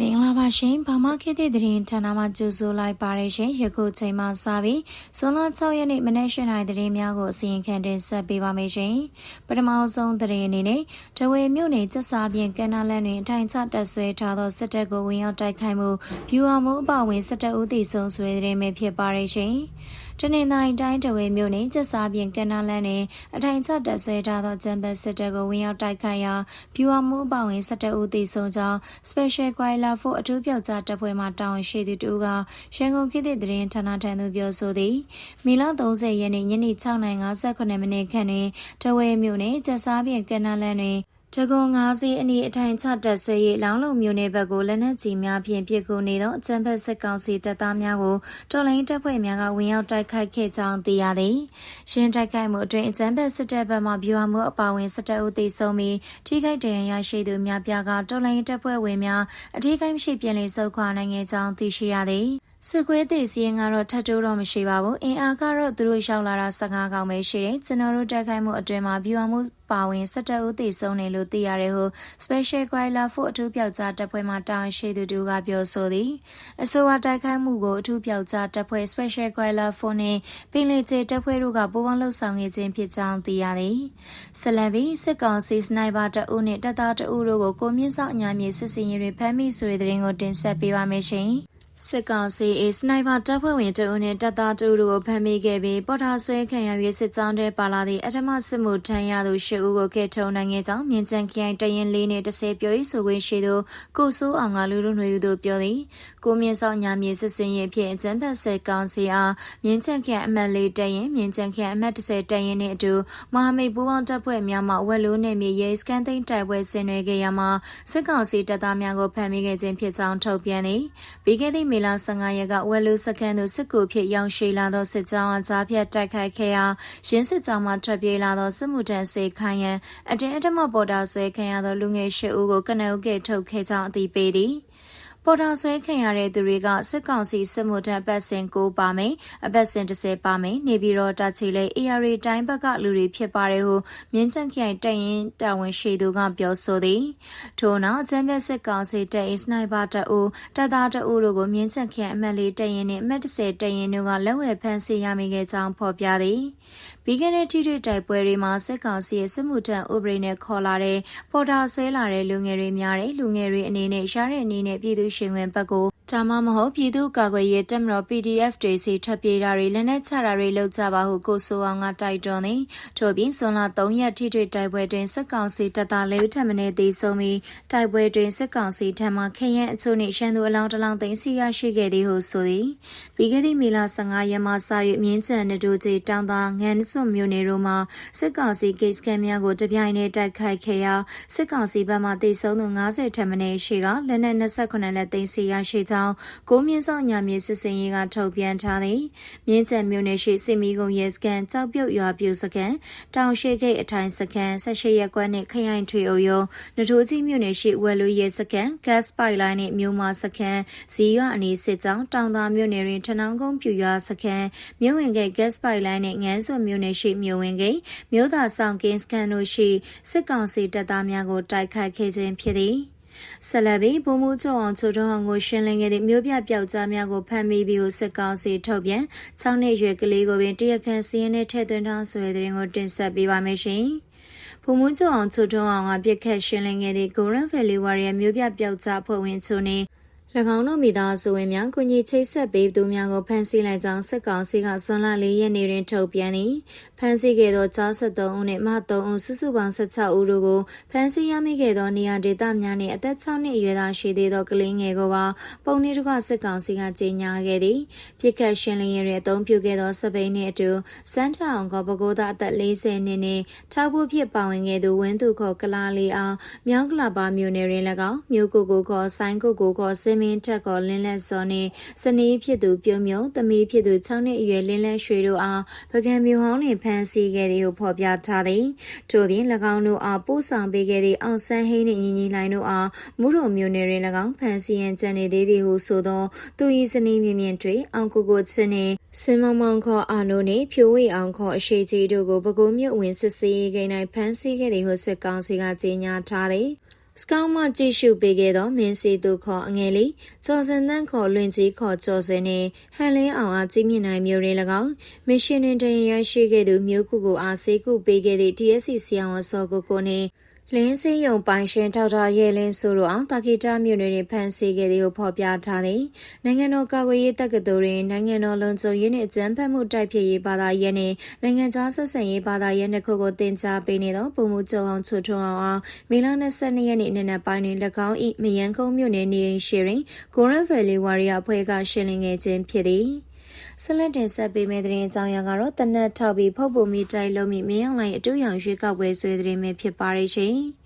မင်္ဂလာပါရှင်။ဘာမခေတ်တဲ့သတင်းဌာနမှကြိုဆိုလိုက်ပါရရှင်။ယခုချိန်မှစပြီးဇွန်လ6ရက်နေ့မနေ့ရှင်းနိုင်သတင်းများကိုအစီရင်ခံတင်ဆက်ပေးပါမယ်ရှင်။ပထမဆုံးသတင်းအနေနဲ့တဝေမြို့နယ်စစ်စားပြင်ကန္နာလန်တွင်အထိုင်ချတက်ဆွဲထားသောစစ်တပ်ကိုဝင်ရောက်တိုက်ခိုက်မှုဖြူအောင်မှုအပဝင်စစ်တပ်ဦးတည်ဆုံးဆွဲသတင်းပဲဖြစ်ပါရရှင်။ တနင်္သာရီတိုင်းတဝဲမြို့နယ်ကျစားပြင်ကနလန်းတွင်အထိုင်ချတက်ဆွဲထားသောဂျမ်ဘတ်စစ်တပ်ကိုဝင်ရောက်တိုက်ခိုက်ရာဖြူအောင်မှုအပေါဝင်စစ်တပ်ဦးသေဆုံးကြောင်း Special Guerrilla Force အထူးပြောက်ကြားတပ်ဖွဲ့မှတာဝန်ရှိသူတူကရန်ကုန်ခေတ်သစ်သတင်းဌာနထံသို့ပြောဆိုသည်မီလ30ရက်နေ့ညနေ6:58မိနစ်ခန့်တွင်တဝဲမြို့နယ်ကျစားပြင်ကနလန်းတွင် တကွန်ငါးစီးအနီးအထိုင်ချတက်ဆွေး၍လောင်းလုံမျိုးနယ်ဘက်ကိုလက်နက်ကြီးများဖြင့်ပစ်ကူနေသောအကြမ်းဖက်စစ်ကောင်စီတပ်သားများကိုတော်လိုင်းတပ်ဖွဲ့များကဝင်ရောက်တိုက်ခိုက်ခဲ့ကြောင်းသိရသည်။ရှင်းတိုက်ခိုက်မှုအတွင်းအကြမ်းဖက်စစ်တပ်ဘက်မှဗျူဟာမှုအပါဝင်စစ်တပ်ဦးသေဆုံးပြီးထိခိုက်ဒဏ်ရာရရှိသူများပြားကတော်လိုင်းတပ်ဖွဲ့ဝင်များအထူးကိမရှိပြန်လည်ဆုတ်ခွာနိုင်ခဲ့ကြောင်းသိရှိရသည်။ စစ်ခွေးသေးစီရင်ကတော့ထပ်တိုးတော့မရှိပါဘူးအင်အားကတော့သူတို့ရောက်လာတာ15កောင်ပဲရှိတယ်ကျွန်တော်တို့တက်ခိုင်းမှုအတွင်မှာဗျူဟာမှုပါဝင်17ဦးသေဆုံးတယ်လို့သိရတယ်ဟု Special Guerrilla Force အထူးပြောက်ကြားတပ်ဖွဲ့မှတာဝန်ရှိသူတို့ကပြောဆိုသည်အဆိုပါတိုက်ခိုက်မှုကိုအထူးပြောက်ကြားတပ်ဖွဲ့ Special Guerrilla Force နဲ့ပင်လယ်ကျဲတပ်ဖွဲ့တို့ကပူးပေါင်းလှုပ်ဆောင်နေခြင်းဖြစ်ကြောင်းသိရသည်ဆလန်ဘီစစ်ကောင်စီစနိုက်ပါတအုပ်နဲ့တပ်သားတအုပ်တို့ကိုကိုမြင့်စောက်အညာမြေစစ်စင်ရေးတွေဖမ်းမိဆိုတဲ့တဲ့ရင်ကိုတင်ဆက်ပေးပါမယ်ရှင် စစ်ကောင်စီအေစနိုက်ပါတပ်ဖွဲ့ဝင်တအုပ်နှင့်တပ်သားတို့ကိုဖမ်းမိခဲ့ပြီးပေါ်ထားဆွဲခံရ၍စစ်ကြောင်းတဲ့ပါလာသည့်အထမစစ်မှုထမ်းရသူရှစ်ဦးကိုကဲထုံနိုင်ခဲ့ကြောင်းမြင်းချန်ခိုင်တရင်လေးနှင့်10ပြောရေးဆိုခွင့်ရှိသူကိုစိုးအောင်ကလူလူຫນွေသူပြောသည်ကိုမြင့်ဆောင်ညာမြေစစ်စင်ရေးဖြင့်အကြံဖက်စစ်ကောင်စီအားမြင်းချန်ခိုင်အမတ်လေးတရင်မြင်းချန်ခိုင်အမတ်10တရင်နှင့်အတူမဟာမိတ်ပူးပေါင်းတပ်ဖွဲ့များမှဝက်လိုးနယ်မြေရဲစကန်သိန်းတိုက်ပွဲဆင်နွှဲခဲ့ရမှာစစ်ကောင်စီတပ်သားများကိုဖမ်းမိခဲ့ခြင်းဖြစ်ကြောင်းထုတ်ပြန်သည်ပြီးခဲ့သည့်မေလ15ရက်ကဝက်လူစကန်သို့စစ်ကူဖြစ်ရောက်ရှိလာသောစစ်ကြောင်းအကြားဖြတ်တိုက်ခိုက်ခဲ့ရာရင်းစစ်ကြောင်းမှထွက်ပြေးလာသောစစ်မှုထမ်းစေခိုင်းရန်အတင်းအဓမ္မပေါ်တာဆွဲခံရသောလူငယ်၈ဦးကိုကနအုပ်ကထုတ်ခဲ့ကြောင်းအသိပေးသည်။ ပေါ်တာဆွဲခံရတဲ့သူတွေကစစ်ကောင်စီစစ်မှုထမ်းအပတ်စဉ်9ပါမယ်အပတ်စဉ်10ပါမယ်နေပြီးတော့တချီလေ AR တိုင်းဘက်ကလူတွေဖြစ်ပါတယ်ဟုမြင်းချန်ခိုင်တရင်တာဝန်ရှိသူကပြောဆိုသည်ထို့နောက်ချမ်းပြစစ်ကောင်စီတပ်အစနိုက်ပါတအူတပ်သားတအူတို့ကိုမြင်းချန်ခိုင်အမတ်လေးတရင်နဲ့အမတ်10တရင်တို့ကလက်ဝဲဖမ်းဆီးရမိခဲ့ကြောင်းဖော်ပြသည် ပြီးခဲ့တဲ့ထိထိတိုက်ပွဲတွေမှာစစ်ကောင်စီရဲ့စစ်မှုထမ်းဥပဒေနဲ့ခေါ်လာတဲ့ပေါ်တာဆွဲလာတဲ့လူငယ်တွေများတဲ့လူငယ်တွေအနေနဲ့ရှားတဲ့အနေနဲ့ပြည်သူရှင်ဝင်ဘက်ကို ဒါမှမဟုတ်ပြည်သူ့ကာကွယ်ရေးတပ်မတော် PDF တွေစီထွက်ပြေးတာတွေလက်နက်ချတာတွေလုပ်ကြပါဟုကိုဆိုအောင်ကတိုက်တွန်းသည်ထို့ပြင်ဇွန်လ3ရက်ထိတွေ့တိုက်ပွဲတွင်စစ်ကောင်စီတပ်သားလေးဦးထပ်မံသေဆုံးပြီးတိုက်ပွဲတွင်စစ်ကောင်စီထံမှခရင်အချို့နှင့်ရှမ်းသူအလောင်းတလောင်းသိမ်းဆီးရရှိခဲ့သည်ဟုဆိုသည်ပြီးခဲ့သည့်မေလ15ရက်မှစ၍မြင်းချံနဒိုကြီးတောင်သာငန်းစွန်မြို့နယ်တို့မှစစ်ကောင်စီဂိတ်စကန်များကိုတပြိုင်တည်းတိုက်ခိုက်ခဲ့ရာစစ်ကောင်စီဘက်မှသေဆုံးသူ90ထက်မနည်းရှိကလက်နက်28လက်သိမ်းဆီးရရှိကြောင်းကိုမြင့်စောညာမြေစစ်စင်ရေးကထုတ်ပြန်ထားသည်မြင်းချံမြို့နယ်ရှိစစ်မီကုံရဲစကန်ကြောက်ပြုတ်ရွာပြူစကန်တောင်ရှိခိတ်အထိုင်စကန်၁၈ရက်ကွက်နှင့်ခရိုင်ထွေအုပ်ရုံးနထိုးကြီးမြို့နယ်ရှိဝယ်လူရဲစကန် gas pipeline နှင့်မြို့မစကန်ဇီရွာအနီးစစ်ကြောင်းတောင်သာမြို့နယ်တွင်ထနောင်းကုန်းပြူရွာစကန်မြို့ဝင်ဂိတ် gas pipeline နှင့်ငန်းစွန်မြို့နယ်ရှိမြို့ဝင်ဂိတ်မြို့သာဆောင်ကင်းစကန်တို့ရှိစစ်ကောင်စီတပ်သားများကိုတိုက်ခိုက်ခဲ့ခြင်းဖြစ်သည် ဆက်လက်ပြီးဗိုလ်မှူးချုပ်အောင်ချိုတွန်းအောင်ကိုရှင်းလင်းခဲ့သည့်မြို့ပြပျောက်ကြားများကိုဖမ်းမိပြီးကိုစစ်ကောင်စီထုတ်ပြန်6နှစ်ရွယ်ကလေးကိုပင်တရက်ခန့်စီးရင်နဲ့ထည့်သွင်းထားဆိုတဲ့သတင်းကိုတင်ဆက်ပေးပါမယ်ရှင်။ဖုံမွန်းကျော်အောင်ချိုထွန်းအောင်ကပြစ်ခတ်ရှင်းလင်းခဲ့သည့် Golden Valley Warrior မြို့ပြပျောက်ကြားဖွဲ့ဝင်ချိုနေ၎ င်းတို့မိသားစုဝင်များကုညီချိတ်ဆက်ပေးသူများကိုဖမ်းဆီးလိုက်ကြောင်းစစ်ကောင်စီကဇွန်လ၄ရက်နေ့တွင်ထုတ်ပြန်သည်ဖမ်းဆီးခဲ့သောကြား73ဦးနှင့်မ3ဦးစုစုပေါင်း16ဦးတို့ကိုဖမ်းဆီးရမိခဲ့သောနေရာဒေသများနှင့်အသက်6နှစ်အရွယ်သားရှိသေးသောကလေးငယ်ကိုပါပုံနှင့်တကွစစ်ကောင်စီကကြေညာခဲ့သည်ပြစ်ခတ်ရှင်းလင်းရေးတွင်အသုံးပြုခဲ့သောစပိန်နှင့်အတူစန်းထောင်ကပကိုးသားအသက်40နှစ်နှင့်ထောက်ဖို့ဖြစ်ပါဝင်ခဲ့သူဝင်းသူခေါ်ကလာလီအောင်မြောင်းကလာပါမြို့နယ်တွင်၎င်းမြို့ကိုကိုခေါ်ဆိုင်ကိုကိုခေါ်စင်မင်းထက်ကောလင်းလက်စောနှင့်စနီးဖြစ်သူပြုံးမြုံသမီးဖြစ်သူ6နှစ်အရွယ်လင်းလက်ရွှေတို့အားပကံမျိုးဟောင်းနှင့်ဖမ်းဆီးခဲ့သည်ဟုဖော်ပြထားသည်ထို့ပြင်၎င်းတို့အားပို့ဆောင်ပေးခဲ့သည့်အောင်ဆန်းဟိန်းနှင့်ညီညီလိုင်တို့အားမူရုံမျိုးနယ်တွင်၎င်းဖမ်းဆီးရန်ကြံနေသေးသည်ဟုဆိုသောသူ၏စနီးမြင့်မြင့်တွေအောင်ကိုကိုချင်းနှင့်စင်မမောင်ခေါ်အာနိုနှင့်ဖြိုးဝေအောင်ခေါ်အရှိကြီးတို့ကိုပဲခူးမြို့ဝင်စစ်ဆေးရေးဂိမ်း၌ဖမ်းဆီးခဲ့သည်ဟုစစ်ကောင်စီကကြေညာထားသည် စကောင်းမှကြည့်ရှုပေးခဲ့သောမင်းစီသူခေါ်အငယ်လေးကျော်စင်တန်းခေါ်လွင်ကြီးခေါ်ကျော်စင်နှင့်ဟန်လင်းအောင်အားကြီးမြင့်နိုင်မျိုးရင်း၎င်းမရှင်တွင်တရင်ရရှိခဲ့သူမျိုးခုကိုအားစေးကုပေးခဲ့သည့် TSC ဆီယံဝဆောကိုကိုနှင့် လင်းစင်းယုံပိုင်ရှင်ထောက်ထားရဲလင်းဆိုတို့အောင်တာကီတာမြို့နယ်တွင်ဖန်ဆီးခဲ့သည်ကိုဖော်ပြထားသည်နိုင်ငံတော်ကာကွယ်ရေးတပ်ကတော်တွင်နိုင်ငံတော်လုံခြုံရေးနှင့်အကြမ်းဖက်မှုတိုက်ဖျက်ရေးဘာသာရေးနှင့်နိုင်ငံခြားဆက်ဆံရေးဘာသာရေးနှစ်ခုကိုတင်ကြားပေးနေသောပုံမှုချုပ်အောင်ချွတ်ထွန်းအောင်အောင်မေလ22ရက်နေ့နေ့နက်ပိုင်းတွင်၎င်း၏မယန်းကုန်းမြို့နယ်နေအိမ်ရှိတွင်ကိုရန်ဗယ်လီဝါရီယာအဖွဲ့ကရှင်းလင်းခဲ့ခြင်းဖြစ်သည် ဆက်လက်တင်ဆက်ပေးမယ့်သတင်းအကြောင်းအရာကတော့တနက်ထောက်ပြီးဖုတ်ပုံမီတိုက်လုံးမိမင်းအောင်လိုင်းအတူရောင်ရွေးကောက်ပွဲဆွေးသတင်းပဲဖြစ်ပါရဲ့ရှင်။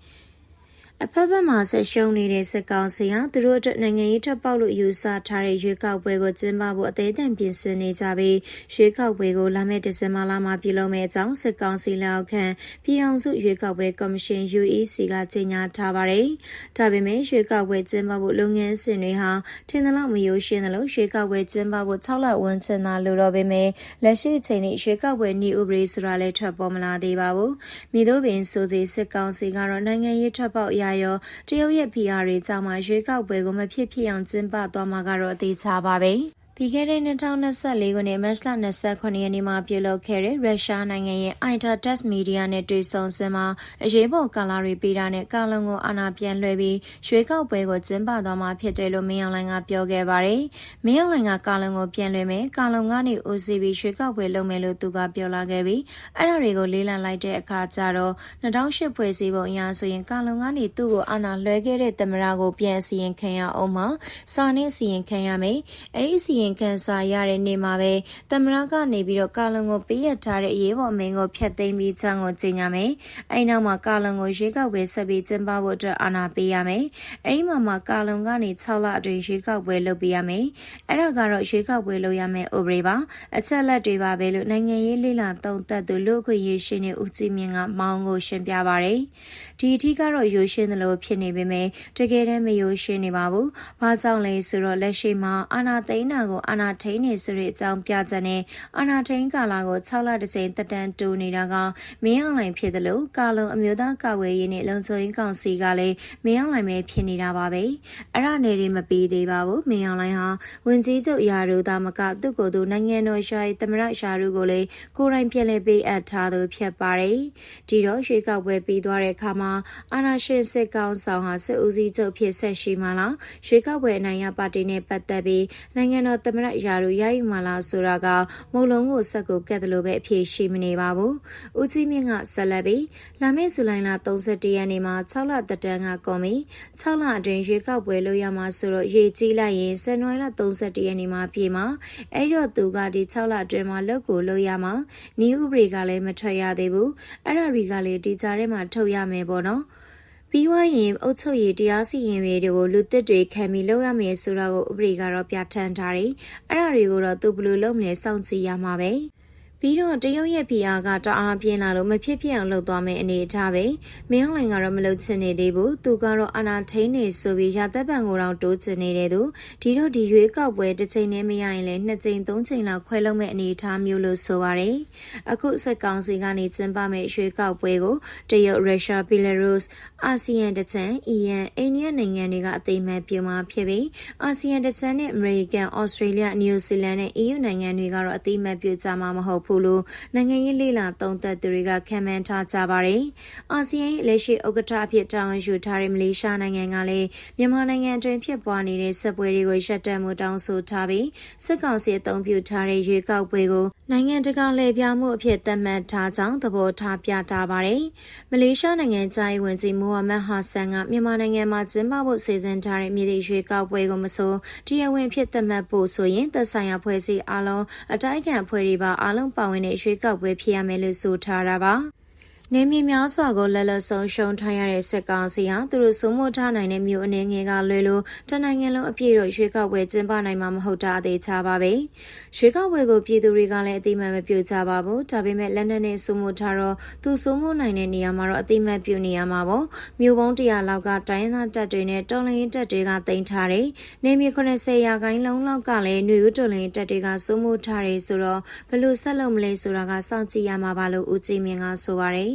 အဖက်ဖက်မှာဆက်ရှုံးနေတဲ့စစ်ကောင်စီဟာသူတို့အတွက်နိုင်ငံရေးထပ်ပေါက်လို့ယူဆထားတဲ့ရွေးကောက်ပွဲကိုကျင်းပဖို့အသေးအံပြင်ဆင်နေကြပြီးရွေးကောက်ပွဲကိုလာမယ့်ဒီဇင်ဘာလမှာပြုလုပ်မယ့်အကြောင်းစစ်ကောင်စီလက်အောက်ခံပြည်ထောင်စုရွေးကောက်ပွဲကော်မရှင် UEC ကကြေညာထားပါတယ်။ဒါပေမဲ့ရွေးကောက်ပွဲကျင်းပဖို့လုပ်ငန်းစဉ်တွေဟာထင်သလောက်မရိုးရှင်းသလိုရွေးကောက်ပွဲကျင်းပဖို့6လဝန်ချင်တာလို့တော့ပေမဲ့လက်ရှိအချိန်ထိရွေးကောက်ပွဲနှီးဥပဒေဆိုတာလည်းထွက်ပေါ်မလာသေးပါဘူး။မိတို့ပင်ဆိုသည်စစ်ကောင်စီကတော့နိုင်ငံရေးထပ်ပေါက်ရရောတရုတ်ရဲ့ PR တွေကြောင့်မှရွေးကောက်ပွဲကိုမဖြစ်ဖြစ်အောင်ကျင်းပသွားမှာကတော့အသေးချပါပဲ။ ပြီးခဲ့တဲ့2024ခုနှစ်မတ်လ29ရက်နေ့မှာပြုလုပ်ခဲ့တဲ့ရုရှားနိုင်ငံရဲ့ ITA Test Media နဲ့တွေ့ဆုံစင်မှာအရေးပေါ်ကာလာတွေပေးတာနဲ့ကာလုံကိုအာဏာပြန်လွှဲပြီးရွှေကောက်ပွဲကိုကျင်းပသွားမှာဖြစ်တယ်လို့မင်းအောင်လှိုင်ကပြောခဲ့ပါတယ်။မင်းအောင်လှိုင်ကကာလုံကိုပြန်လွှဲမယ်၊ကာလုံကနေ OCB ရွှေကောက်ပွဲလုပ်မယ်လို့သူကပြောလာခဲ့ပြီးအဲ့ဒါတွေကိုလေးလံလိုက်တဲ့အခါကျတော့2008ဖွဲ့စည်းပုံအရဆိုရင်ကာလုံကနေသူ့ကိုအာဏာလွှဲခဲ့တဲ့သမရကိုပြန်အစီရင်ခံရအောင်မှာစာနဲ့အစီရင်ခံရမယ်။အဲ့ဒီအစီရင်ခံစာရတဲ့နေ့မှာပဲသမရကနေပြီးတော့ကာလုံကိုပေးရထားတဲ့အရေးပေါ်မင်းကိုဖျက်သိမ်းပြီးချောင်းကိုကျင်းရမယ်။အဲဒီနောက်မှာကာလုံကိုရွေးကောက်ပွဲဆက်ပြီးကျင်းပဖို့အတွက်အာဏာပေးရမယ်။အဲဒီမှာမှာကာလုံကနေ6လအတွင်းရွေးကောက်ပွဲလုပ်ပေးရမယ်။အဲ့ဒါကတော့ရွေးကောက်ပွဲလုပ်ရမယ်ဥပဒေပါ။အချက်လက်တွေပါပဲလို့နိုင်ငံရေးလိလာသုံးသပ်သူလူခွင့်ရေးရှင်နေဦးကြည်မြင့်ကမောင်းကိုရှင်းပြပါရယ်။ဒီအထီးကတော့ရိုးရှင်းသလိုဖြစ်နေပေမဲ့တကယ်တမ်းမရိုးရှင်းနေပါဘူး။ဘာကြောင့်လဲဆိုတော့လက်ရှိမှာအာဏာသိမ်းတာကိုအာဏာထိန်းနေဆိုတဲ့အကြောင်းပြချက်နဲ့အာဏာထိန်းကာလကို6လတစ်ကြိမ်တက်တန်းတိုးနေတာကမင်းအောင်လှိုင်ဖြစ်တယ်လို့ကာလုံအမျိုးသားကာကွယ်ရေးနဲ့လုံခြုံရေးကောင်စီကလည်းမင်းအောင်လှိုင်ပဲဖြစ်နေတာပါပဲ။အဲ့ဒါနေတွေမပြီးသေးပါဘူး။မင်းအောင်လှိုင်ဟာဝင်ကြီးချုပ်ရာထူးသားမကသူ့ကိုယ်သူနိုင်ငံတော်ရှာရေးသမရရှာထူးကိုလည်းကိုယ်တိုင်ပြန်လည်ပေးအပ်ထားသူဖြစ်ပါတယ်။ဒီတော့ရွှေကောက်ပွဲပြီးသွားတဲ့အခါမှာအာဏာရှင်စစ်ကောင်ဆောင်ဟာစစ်ဦးစီးချုပ်ဖြစ်ဆက်ရှိမှလားရွှေကောက်ပွဲအနိုင်ရပါတီနဲ့ပတ်သက်ပြီးနိုင်ငံတော်သမရရာထူးရယူမှလားဆိုတာကမုံလုံးကိုဆက်ကိုကက်တယ်လို့ပဲအဖြေရှိမနေပါဘူး။ဦးကြီးမြင့်ကဆက်လက်ပြီးလာမယ့်ဇူလိုင်လ31ရက်နေ့မှာ6လတက်တန်းကကော်မီ6လအတွင်းရွေးကောက်ပွဲလုပ်ရမှာဆိုတော့ရေကြီးလိုက်ရင်ဇန်နဝါရီလ31ရက်နေ့မှာပြေမှာအဲ့တော့သူကဒီ6လအတွင်းမှာလုပ်ကိုလုပ်ရမှာနီးဥပဒေကလည်းမထွက်ရသေးဘူးအဲ့ဒါတွေကလည်းဒီကြားထဲမှာထုတ်ရမယ်ပေါ့နော်ပြီးွားရင်အုတ်ချုပ်ရည်တရားစီရင်ရေးတွေကိုလူသစ်တွေခံပြီးလုပ်ရမယ်ဆိုတာကိုဥပဒေကတော့ပြဋ္ဌာန်းထားတယ်။အဲ့ဒါတွေကိုတော့သူဘယ်လိုလုပ်မလဲစောင့်ကြည့်ရမှာပဲ။ ပြီးတော့တရုတ်ရဲ့ဖိအားကတအားပြင်းလာလို့မဖြစ်ဖြစ်အောင်လုပ်သွားမယ့်အနေအထားပဲမင်းအောင်လိုင်ကတော့မလုပ်ချင်နေသေးဘူးသူကတော့အာနာထိန်နေဆိုပြီးရသက်ပံကိုတော့တိုးချင်နေတဲ့သူဒီတော့ဒီရွေးကောက်ပွဲတစ်ချိန်နဲ့မရရင်လည်းနှစ်ချိန်သုံးချိန်လောက်ခွဲလုပ်မဲ့အနေအထားမျိုးလို့ဆိုပါတယ်အခုစက်ကောင်စီကနေကျင်းပမယ့်ရွေးကောက်ပွဲကိုတရုတ်ရုရှားဘီလာရုစ်အာဆီယံတချန်အီရန်အိန္ဒိယနိုင်ငံတွေကအသိမှတ်ပြုမှာဖြစ်ပြီးအာဆီယံတချန်နဲ့အမေရိကန်ဩစတြေးလျနယူးဇီလန်နဲ့ EU နိုင်ငံတွေကတော့အသိမှတ်ပြုကြမှာမဟုတ်ဘူးလို့နိုင်ငံရေးလေလာသုံးသပ်သူတွေကခံမှန်းထားကြပါတယ်။အာဆီယံရဲ့လက်ရှိဥက္ကဋ္ဌအဖြစ်တာဝန်ယူထားတဲ့မလေးရှားနိုင်ငံကလည်းမြန်မာနိုင်ငံအတွင်းဖြစ်ပွားနေတဲ့စစ်ပွဲတွေကိုရှက်တက်မှုတောင်းဆိုထားပြီးစစ်ကောင်စီအုံပြုထားတဲ့ရွေးကောက်ပွဲကိုနိုင်ငံတကာလှည့်ပြားမှုအဖြစ်သတ်မှတ်ထားကြောင်းသဘောထားပြထားပါတယ်။မလေးရှားနိုင်ငံသားရေးဝန်ကြီးမိုဟာမက်ဟာဆန်ကမြန်မာနိုင်ငံမှာကျင်းပဖို့စီစဉ်ထားတဲ့မြေရွေးကောက်ပွဲကိုမဆိုတရားဝင်ဖြစ်သတ်မှတ်ဖို့ဆိုရင်သက်ဆိုင်ရာဖွဲ့စည်းအလုံးအတိုက်အခံဖွဲ့တွေပါအလုံးပါဝင်တဲ့ရွေးကောက်ပွဲဖြစ်ရမယ်လို့ဆိုထားတာပါ။ နေမြေများစွာကိုလက်လက်ဆုံးရှုံးထားရတဲ့စစ်ကောင်စီဟာသူတို့စိုးမိုးထားနိုင်တဲ့မြို့အနေငယ်ကလွယ်လို့တနိုင်ငံလုံးအပြည့်တော့ရွှေကောက်ပွဲကျင်းပနိုင်မှာမဟုတ်တာအသေးချပါပဲရွှေကောက်ပွဲကိုပြည်သူတွေကလည်းအတိမတ်မပြုကြပါဘူးဒါပေမဲ့လက်နက်နဲ့စိုးမိုးထားတော့သူစိုးမိုးနိုင်တဲ့နေရာမှာတော့အတိမတ်ပြုနေရမှာပေါ့မြို့ပေါင်း100လောက်ကတိုင်းသားတပ်တွေနဲ့တော်လိုင်းတပ်တွေကတင်ထားတယ်နေမြေ80ရာခိုင်လုံးလောက်ကလည်းຫນွေဦးတော်လိုင်းတပ်တွေကစိုးမိုးထားတယ်ဆိုတော့ဘယ်လိုဆက်လုပ်မလဲဆိုတာကစောင့်ကြည့်ရမှာပါလို့ဦးကြည်မြင့်ကဆိုပါတယ်။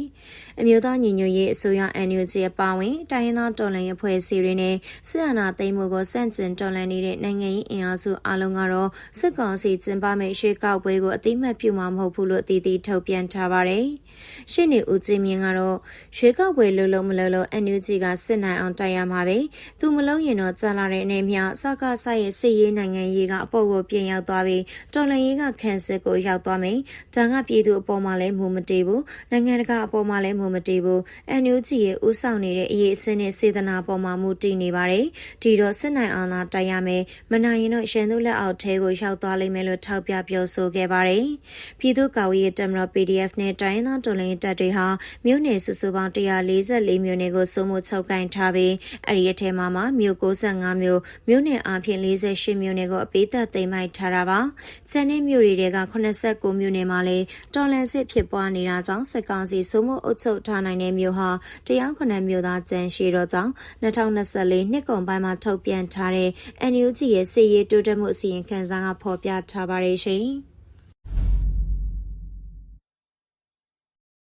အမျိုးသားညီညွတ်ရေးအစိုးရ NUG အပါအဝင်တိုင်းရင်းသားတော်လှန်ရေးအဖွဲ့အစည်းတွေနဲ့စစ်အာဏာသိမ်းမှုကိုစန့်ကျင်တော်လှန်နေတဲ့နိုင်ငံရေးအင်အားစုအလုံးကတော့စစ်ကောင်စီကျင်းပမယ့်ရွေးကောက်ပွဲကိုအတိမတ်ပြုမှာမဟုတ်ဘူးလို့အသီးသီးထုတ်ပြန်ထားပါတယ်။ရှင်းနေဦးကြည်မြင့်ကတော့ရွေးကောက်ပွဲလုံးလုံးမလုံးလုံး NUG ကစစ်နိုင်အောင်တိုက်ရမှာပဲ။သူမလုံးရင်တော့ကြာလာတဲ့အနေမြစကားဆရဲ့စစ်ရေးနိုင်ငံရေးကအပေါ်ကိုပြင်ရောက်သွားပြီးတော်လှန်ရေးကခံစစ်ကိုရောက်သွားမယ်။ဒါကပြည်သူအပေါ်မှာလည်းမူမတည်ဘူး။နိုင်ငံတကာအပေါ်မှာလည်းမူမတည်ဘူး။ NUG ရဲ့ဥဆောင်နေတဲ့အရေးအစင်းနဲ့စေတနာပေါ်မှာမူတည်နေပါတယ်။ဒီတော့စစ်နိုင်အောင်သာတိုက်ရမယ်။မနိုင်ရင်တော့ရန်သူလက်အောက်ထဲကိုရောက်သွားလိမ့်မယ်လို့ထောက်ပြပြောဆိုခဲ့ပါတယ်။ပြည်သူ့ကာဝေးရေးတမတော် PDF နဲ့တိုင်းရင်းသားတော်လှန်ရေးတပ်တွေဟာမြို့နယ်စုစုပေါင်း144မြို့နယ်ကိုစုံမှုချုပ်ကင်ထားပြီးအဲ့ဒီအထက်မှာမှမြို့65မြို့မြို့နယ်အပြင်48မြို့နယ်ကိုအပိသက်သိမ်းမိုက်ထားတာပါ။ကျန်တဲ့မြို့တွေက89မြို့နယ်မှာလည်းတော်လန်စစ်ဖြစ်ပွားနေတာကြောင့်စစ်ကောင်စီစုံမှုအုပ်ချုပ်ထားနိုင်တဲ့မြို့ဟာတရားခွန်မြို့သားကျန်ရှိတော့ကြောင့်2024နှစ်ကုန်ပိုင်းမှာထုတ်ပြန်ထားတဲ့ NUG ရဲ့စစ်ရေးတိုးတက်မှုအစီရင်ခံစာကဖော်ပြထားပါတယ်ရှင်။